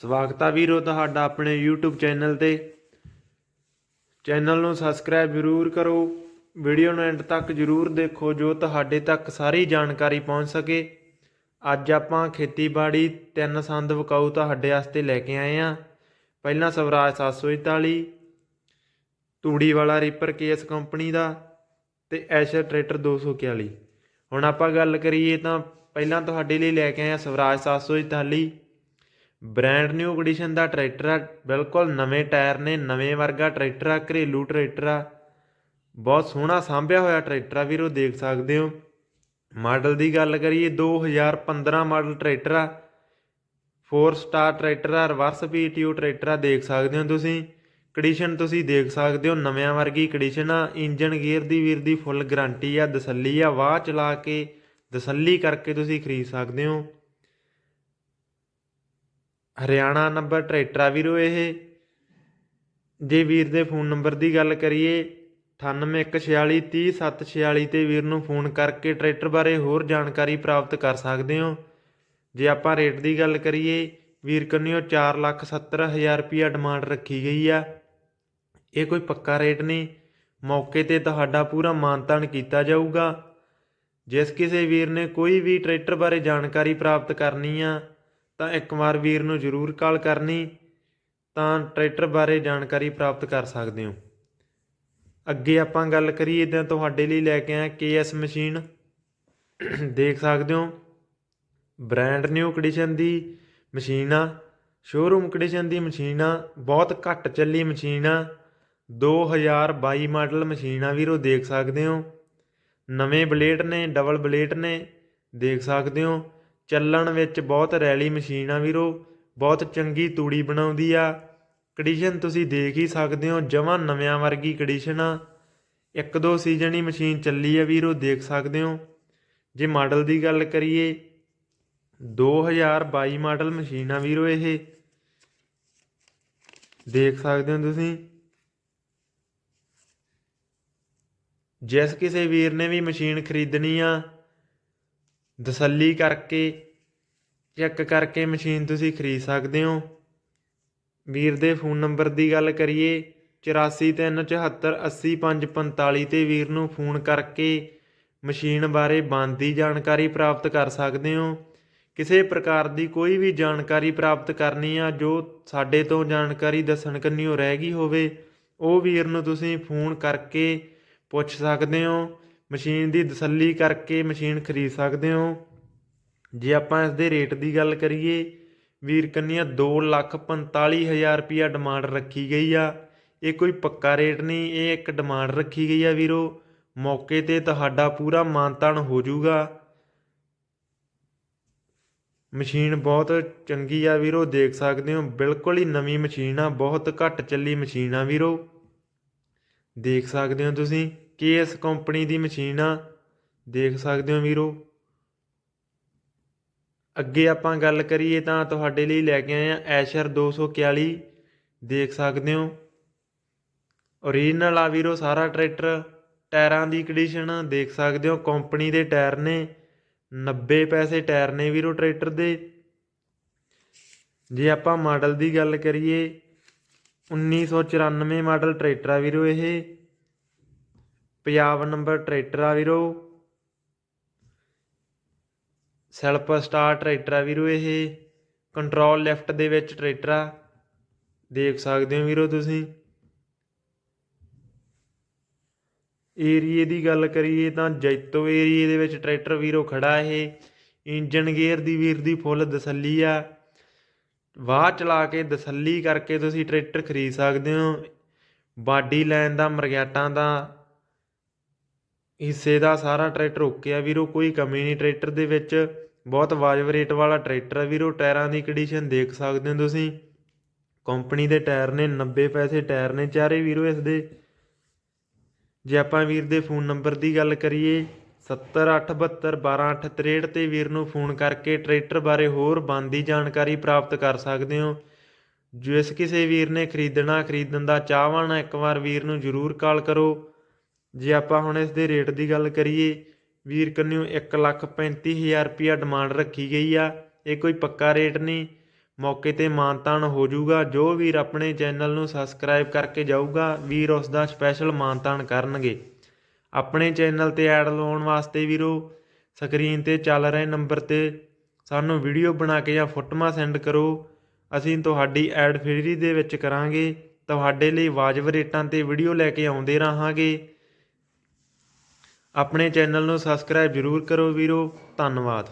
ਸਵਾਗਤ ਆ ਵੀਰੋ ਤੁਹਾਡਾ ਆਪਣੇ YouTube ਚੈਨਲ ਤੇ। ਚੈਨਲ ਨੂੰ ਸਬਸਕ੍ਰਾਈਬ ਜ਼ਰੂਰ ਕਰੋ। ਵੀਡੀਓ ਨੂੰ ਐਂਡ ਤੱਕ ਜ਼ਰੂਰ ਦੇਖੋ ਜੋ ਤੁਹਾਡੇ ਤੱਕ ਸਾਰੀ ਜਾਣਕਾਰੀ ਪਹੁੰਚ ਸਕੇ। ਅੱਜ ਆਪਾਂ ਖੇਤੀਬਾੜੀ ਤਿੰਨ ਸੰਦ ਵਿਕਾਊ ਤੁਹਾਡੇ ਵਾਸਤੇ ਲੈ ਕੇ ਆਏ ਆ ਪਹਿਲਾਂ ਸਵਰਾਜ 741 ਤੂੜੀ ਵਾਲਾ ਰੀਪਰ ਕੇਸ ਕੰਪਨੀ ਦਾ ਤੇ ਐਸ਼ਰ ਟਰੈਕਟਰ 241 ਹੁਣ ਆਪਾਂ ਗੱਲ ਕਰੀਏ ਤਾਂ ਪਹਿਲਾਂ ਤੁਹਾਡੇ ਲਈ ਲੈ ਕੇ ਆਏ ਆ ਸਵਰਾਜ 741 ਬ੍ਰੈਂਡ ਨਿਊ ਕੰਡੀਸ਼ਨ ਦਾ ਟਰੈਕਟਰ ਆ, ਬਿਲਕੁਲ ਨਵੇਂ ਟਾਇਰ ਨੇ, ਨਵੇਂ ਵਰਗਾ ਟਰੈਕਟਰ ਆ, ਘਰੇਲੂ ਟਰੈਕਟਰ ਆ। ਬਹੁਤ ਸੋਹਣਾ ਸਾਂਭਿਆ ਹੋਇਆ ਟਰੈਕਟਰ ਆ ਵੀਰੋ, ਦੇਖ ਸਕਦੇ ਹੋ। ਮਾਡਲ ਦੀ ਗੱਲ ਕਰੀਏ 2015 ਮਾਡਲ ਟਰੈਕਟਰ ਆ। 4 ਸਟਾਰ ਟਰੈਕਟਰ ਆ ਰਿਵਰਸ ਪੀਟੀਓ ਟਰੈਕਟਰ ਆ, ਦੇਖ ਸਕਦੇ ਹੋ ਤੁਸੀਂ। ਕੰਡੀਸ਼ਨ ਤੁਸੀਂ ਦੇਖ ਸਕਦੇ ਹੋ, ਨਵਿਆਂ ਵਰਗੀ ਕੰਡੀਸ਼ਨ ਆ। ਇੰਜਨ ਗੇਅਰ ਦੀ ਵੀਰ ਦੀ ਫੁੱਲ ਗਾਰੰਟੀ ਆ ਦਸੱਲੀ ਆ, ਵਾਹ ਚਲਾ ਕੇ ਦਸੱਲੀ ਕਰਕੇ ਤੁਸੀਂ ਖਰੀਦ ਸਕਦੇ ਹੋ। ਹਰਿਆਣਾ ਨੰਬਰ ਟਰੈਕਟਰ ਆ ਵੀਰੋ ਇਹ। ਜੇ ਵੀਰ ਦੇ ਫੋਨ ਨੰਬਰ ਦੀ ਗੱਲ ਕਰੀਏ 9814430746 ਤੇ ਵੀਰ ਨੂੰ ਫੋਨ ਕਰਕੇ ਟਰੈਕਟਰ ਬਾਰੇ ਹੋਰ ਜਾਣਕਾਰੀ ਪ੍ਰਾਪਤ ਕਰ ਸਕਦੇ ਹੋ। ਜੇ ਆਪਾਂ ਰੇਟ ਦੀ ਗੱਲ ਕਰੀਏ, ਵੀਰ ਕੰਨਿਓ 470000 ਰੁਪਿਆ ਡਿਮਾਂਡ ਰੱਖੀ ਗਈ ਆ। ਇਹ ਕੋਈ ਪੱਕਾ ਰੇਟ ਨਹੀਂ। ਮੌਕੇ ਤੇ ਤੁਹਾਡਾ ਪੂਰਾ ਮਾਨਤਾਨ ਕੀਤਾ ਜਾਊਗਾ। ਜਿਸ ਕਿਸੇ ਵੀਰ ਨੇ ਕੋਈ ਵੀ ਟਰੈਕਟਰ ਬਾਰੇ ਜਾਣਕਾਰੀ ਪ੍ਰਾਪਤ ਕਰਨੀ ਆ ਤਾਂ ਇੱਕ ਵਾਰ ਵੀਰ ਨੂੰ ਜ਼ਰੂਰ ਕਾਲ ਕਰਨੀ, ਤਾਂ ਟਰੈਕਟਰ ਬਾਰੇ ਜਾਣਕਾਰੀ ਪ੍ਰਾਪਤ ਕਰ ਸਕਦੇ ਹੋ। ਅੱਗੇ ਆਪਾਂ ਗੱਲ ਕਰੀਏ ਤਾਂ ਤੁਹਾਡੇ ਲਈ ਲੈ ਕੇ ਆਇਆ ਕੇਐਸ ਮਸ਼ੀਨ। ਦੇਖ ਸਕਦੇ ਹੋ, ਬ੍ਰਾਂਡ ਨਿਊ ਕੰਡੀਸ਼ਨ ਦੀ ਮਸ਼ੀਨ ਆ, ਸ਼ੋਰੂਮ ਕੰਡੀਸ਼ਨ ਦੀ ਮਸ਼ੀਨ ਆ, ਬਹੁਤ ਘੱਟ ਚੱਲੀ ਮਸ਼ੀਨ ਆ। 2022 ਮਾਡਲ ਮਸ਼ੀਨ ਆ ਵੀਰੋ, ਦੇਖ ਸਕਦੇ ਹੋ। ਨਵੇਂ ਬਲੇਡ ਨੇ, ਡਬਲ ਬਲੇਡ ਨੇ, ਦੇਖ ਸਕਦੇ ਹੋ। ਚੱਲਣ ਵਿੱਚ ਬਹੁਤ ਰੈਲੀ ਮਸ਼ੀਨ ਆ ਵੀਰੋ, ਬਹੁਤ ਚੰਗੀ ਤੂੜੀ ਬਣਾਉਂਦੀ ਆ। ਕੰਡੀਸ਼ਨ ਤੁਸੀਂ ਦੇਖ ਹੀ ਸਕਦੇ ਹੋ, ਜਮਾਂ ਨਵਿਆਂ ਵਰਗੀ ਕੰਡੀਸ਼ਨ ਆ। ਇੱਕ ਦੋ ਸੀਜ਼ਨ ਹੀ ਮਸ਼ੀਨ ਚੱਲੀ ਆ ਵੀਰੋ, ਦੇਖ ਸਕਦੇ ਹੋ। ਜੇ ਮਾਡਲ ਦੀ ਗੱਲ ਕਰੀਏ 2022 ਮਾਡਲ ਮਸ਼ੀਨ ਆ ਵੀਰੋ ਇਹ। ਦੇਖ ਸਕਦੇ ਹੋ ਤੁਸੀਂ। ਜਿਸ ਕਿਸੇ ਵੀਰ ਨੇ ਵੀ ਮਸ਼ੀਨ ਖਰੀਦਣੀ ਆ ਤਸੱਲੀ ਕਰਕੇ, ਚੈੱਕ ਕਰਕੇ ਮਸ਼ੀਨ ਤੁਸੀਂ ਖਰੀਦ ਸਕਦੇ ਹੋ। ਵੀਰ ਦੇ ਫੋਨ ਨੰਬਰ ਦੀ ਗੱਲ ਕਰੀਏ 8434780545 ਤੇ ਵੀਰ ਨੂੰ ਫੋਨ ਕਰਕੇ ਮਸ਼ੀਨ ਬਾਰੇ ਬਣਦੀ ਜਾਣਕਾਰੀ ਪ੍ਰਾਪਤ ਕਰ ਸਕਦੇ ਹੋ। ਕਿਸੇ ਪ੍ਰਕਾਰ ਦੀ ਕੋਈ ਵੀ ਜਾਣਕਾਰੀ ਪ੍ਰਾਪਤ ਕਰਨੀ ਆ, ਜੋ ਸਾਡੇ ਤੋਂ ਜਾਣਕਾਰੀ ਦੱਸਣ ਕੰਨਿਓ ਰਹਿ ਗਈ ਹੋਵੇ, ਉਹ ਵੀਰ ਨੂੰ ਤੁਸੀਂ ਫੋਨ ਕਰਕੇ ਪੁੱਛ ਸਕਦੇ ਹੋ। ਮਸ਼ੀਨ ਦੀ ਤਸੱਲੀ ਕਰਕੇ ਮਸ਼ੀਨ ਖਰੀਦ ਸਕਦੇ ਹੋ। ਜੇ ਆਪਾਂ ਇਸ ਦੇ ਰੇਟ ਦੀ ਗੱਲ ਕਰੀਏ, ਵੀਰ ਕੰਨੀਆ 245000 ਰੁਪਿਆ ਡਿਮਾਂਡ ਰੱਖੀ ਗਈ ਆ। ਇਹ ਕੋਈ ਪੱਕਾ ਰੇਟ ਨਹੀਂ, ਇਹ ਇੱਕ ਡਿਮਾਂਡ ਰੱਖੀ ਗਈ ਆ ਵੀਰੋ। ਮੌਕੇ ਤੇ ਤੁਹਾਡਾ ਪੂਰਾ ਮਾਨਤਾਨ ਹੋ ਜਾਊਗਾ। ਮਸ਼ੀਨ ਬਹੁਤ ਚੰਗੀ ਆ ਵੀਰੋ, ਦੇਖ ਸਕਦੇ ਹੋ, ਬਿਲਕੁਲ ਹੀ ਨਵੀਂ ਮਸ਼ੀਨ ਆ, ਬਹੁਤ ਘੱਟ ਚੱਲੀ ਮਸ਼ੀਨ ਆ ਵੀਰੋ। ਦੇਖ ਸਕਦੇ ਹੋ ਤੁਸੀਂ। ਕੇਐਸ ਕੰਪਨੀ ਦੀ ਮਸ਼ੀਨ ਆ ਦੇਖ ਸਕਦੇ ਹੋ ਵੀਰੋ? ਅੱਗੇ ਆਪਾਂ ਗੱਲ ਕਰੀਏ ਤਾਂ ਤੁਹਾਡੇ ਲਈ ਲੈ ਕੇ ਆਏ ਆ ਐਸ਼ਰ 241 ਦੇਖ ਸਕਦੇ ਹੋ। ਓਰੀਜਨਲ ਆ ਵੀਰੋ, ਸਾਰਾ ਟਰੈਕਟਰ, ਟਾਇਰਾਂ ਦੀ ਕੰਡੀਸ਼ਨ ਦੇਖ ਸਕਦੇ ਹੋ। ਕੰਪਨੀ ਦੇ ਟਾਇਰ ਨੇ 90 ਪੈਸੇ ਟਾਇਰ ਨੇ ਵੀਰੋ ਟਰੈਕਟਰ ਦੇ। ਜੇ ਆਪਾਂ ਮਾਡਲ ਦੀ ਗੱਲ ਕਰੀਏ 1994 ਮਾਡਲ ਟਰੈਕਟਰ ਆ ਵੀਰੋ ਇਹ। ਪੰਜਾਬ ਨੰਬਰ ਟਰੈਕਟਰ ਆ ਵੀਰੋ। ਸੈਲਫ ਸਟਾਰ ਟਰੈਕਟਰ ਆ ਵੀਰੋ ਇਹ। ਕੰਟਰੋਲ ਲੈਫਟ ਦੇ ਵਿੱਚ ਟਰੈਕਟਰ ਆ। ਦੇਖ ਸਕਦੇ ਹੋ ਵੀਰੋ ਤੁਸੀਂ। ਏਰੀਏ ਦੀ ਗੱਲ ਕਰੀਏ ਤਾਂ ਜੈਤੋ ਏਰੀਏ ਦੇ ਵਿੱਚ ਟਰੈਕਟਰ ਵੀਰੋ ਖੜਾ ਇਹ। ਇੰਜਨ ਗੇਅਰ ਦੀ ਵੀਰ ਦੀ ਫੁੱਲ ਦਸੱਲੀ ਆ। ਵਾਹ ਚਲਾ ਕੇ ਦਸੱਲੀ ਕਰਕੇ ਤੁਸੀਂ ਟਰੈਕਟਰ ਖਰੀਦ ਸਕਦੇ ਹੋ। ਬਾਡੀ ਲਾਈਨ ਦਾ ਮਰਗਿਆਟਾਂ ਦਾ ਹਿੱਸੇ ਦਾ ਸਾਰਾ ਟਰੈਕਟਰ ਓਕੇ ਆ ਵੀਰੋ, ਕੋਈ ਕਮੀ ਨਹੀਂ। ਟਰੈਕਟਰ ਦੇ ਵਿੱਚ ਬਹੁਤ ਵਾਜਬ ਰੇਟ ਵਾਲਾ ਟਰੈਕਟਰ ਆ ਵੀਰੋ। ਟਾਇਰਾਂ ਦੀ ਕੰਡੀਸ਼ਨ ਦੇਖ ਸਕਦੇ ਹੋ ਤੁਸੀਂ। ਕੰਪਨੀ ਦੇ ਟਾਇਰ ਨੇ 90 ਪੈਸੇ ਟਾਇਰ ਨੇ ਚਾਰੇ ਵੀਰੋ ਇਸ ਦੇ। ਜੇ ਆਪਾਂ ਵੀਰ ਦੇ ਫੋਨ ਨੰਬਰ ਦੀ ਗੱਲ ਕਰੀਏ 7087212863 ਤੇ ਵੀਰ ਨੂੰ ਫੋਨ ਕਰਕੇ ਟਰੈਕਟਰ ਬਾਰੇ ਹੋਰ ਬਣਦੀ ਜਾਣਕਾਰੀ ਪ੍ਰਾਪਤ ਕਰ ਸਕਦੇ ਹੋ। ਜਿਸ ਕਿਸੇ ਵੀਰ ਨੇ ਖਰੀਦਣਾ, ਖਰੀਦਣ ਦਾ ਚਾਹਵਾਨ ਇੱਕ ਵਾਰ ਵੀਰ ਨੂੰ ਜ਼ਰੂਰ ਕਾਲ ਕਰੋ। ਜੇ ਆਪਾਂ ਹੁਣ ਇਸ ਦੇ ਰੇਟ ਦੀ ਗੱਲ ਕਰੀਏ, ਵੀਰ ਕੰਨਿਓ 135000 ਰੁਪਿਆ ਡਿਮਾਂਡ ਰੱਖੀ ਗਈ ਆ, ਇਹ ਕੋਈ ਪੱਕਾ ਰੇਟ ਨਹੀਂ। ਮੌਕੇ ਤੇ ਮਾਨਤਾਨ ਹੋ ਜਾਊਗਾ, ਜੋ ਵੀਰ ਆਪਣੇ ਚੈਨਲ ਨੂੰ ਸਬਸਕ੍ਰਾਈਬ ਕਰਕੇ ਜਾਊਗਾ, ਵੀਰ ਉਸ ਦਾ ਸਪੈਸ਼ਲ ਮਾਨਤਾਨ ਕਰਨਗੇ। ਆਪਣੇ ਚੈਨਲ ਤੇ ਐਡ ਲਾਉਣ ਵਾਸਤੇ ਵੀਰੋ ਸਕਰੀਨ ਤੇ ਚੱਲ ਰਹੇ ਨੰਬਰ ਤੇ ਸਾਨੂੰ ਵੀਡੀਓ ਬਣਾ ਕੇ ਜਾਂ ਫੋਟੋਆਂ ਸੈਂਡ ਕਰੋ। ਅਸੀਂ ਤੁਹਾਡੀ ਐਡ ਫ੍ਰੀ ਦੇ ਵਿੱਚ ਕਰਾਂਗੇ। ਤੁਹਾਡੇ ਲਈ ਵਾਜਬ ਰੇਟਾਂ ਤੇ ਵੀਡੀਓ ਲੈ ਕੇ ਆਉਂਦੇ ਰਹਾਂਗੇ। ਆਪਣੇ ਚੈਨਲ ਨੂੰ ਸਬਸਕ੍ਰਾਈਬ ਜ਼ਰੂਰ ਕਰੋ ਵੀਰੋ ਧੰਨਵਾਦ।